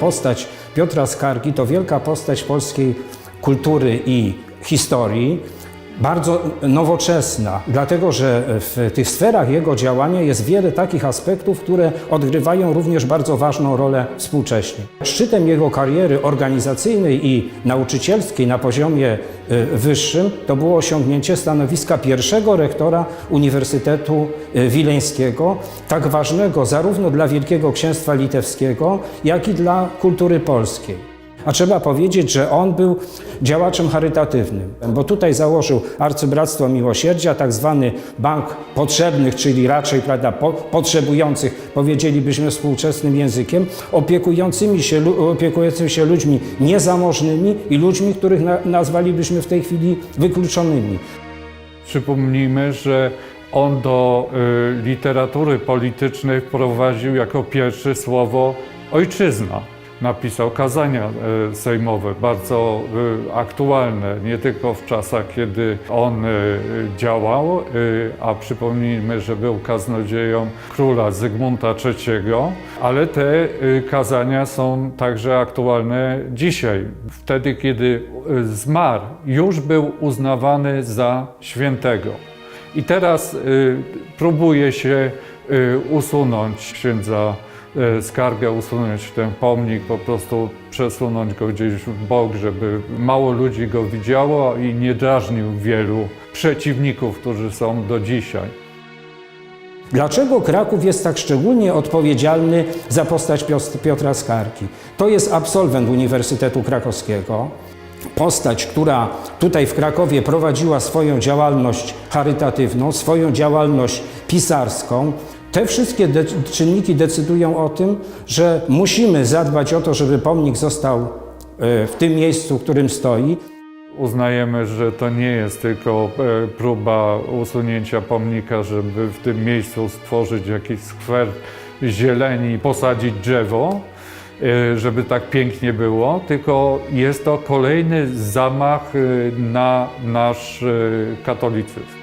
postać Piotra Skargi to wielka postać polskiej kultury i historii, bardzo nowoczesna, dlatego że w tych sferach jego działania jest wiele takich aspektów, które odgrywają również bardzo ważną rolę współcześnie. Szczytem jego kariery organizacyjnej i nauczycielskiej na poziomie y, wyższym to było osiągnięcie stanowiska pierwszego rektora Uniwersytetu y, Wileńskiego, tak ważnego zarówno dla Wielkiego Księstwa Litewskiego, jak i dla kultury polskiej. A trzeba powiedzieć, że on był działaczem charytatywnym, bo tutaj założył Arcybractwo Miłosierdzia, tak zwany bank potrzebnych, czyli raczej prawda, po, potrzebujących, powiedzielibyśmy współczesnym językiem, opiekującymi się, opiekującymi się ludźmi niezamożnymi i ludźmi, których na, nazwalibyśmy w tej chwili wykluczonymi. Przypomnijmy, że on do y, literatury politycznej wprowadził jako pierwszy słowo ojczyzna. Napisał kazania y, sejmowe, bardzo y, aktualne, nie tylko w czasach, kiedy on y, działał, a przypomnijmy, że był kaznodzieją króla Zygmunta III, ale te kazania są także aktualne dzisiaj. Wtedy, kiedy zmarł, już był uznawany za świętego. I teraz próbuje się usunąć księdza y, skargę, usunąć ten pomnik, po prostu przesunąć go gdzieś w bok, żeby mało ludzi go widziało i nie drażnił wielu przeciwników, którzy są do dzisiaj. Dlaczego Kraków jest tak szczególnie odpowiedzialny za postać Piotra Skargi? To jest absolwent Uniwersytetu Krakowskiego, postać, która tutaj w Krakowie prowadziła swoją działalność charytatywną, swoją działalność pisarską. Te wszystkie de- czynniki decydują o tym, że musimy zadbać o to, żeby pomnik został e, w tym miejscu, w którym stoi. Uznajemy, że to nie jest tylko e, próba usunięcia pomnika, żeby w tym miejscu stworzyć jakiś skwer zieleni, posadzić drzewo, e, żeby tak pięknie było, tylko jest to kolejny zamach na nasz katolicyzm.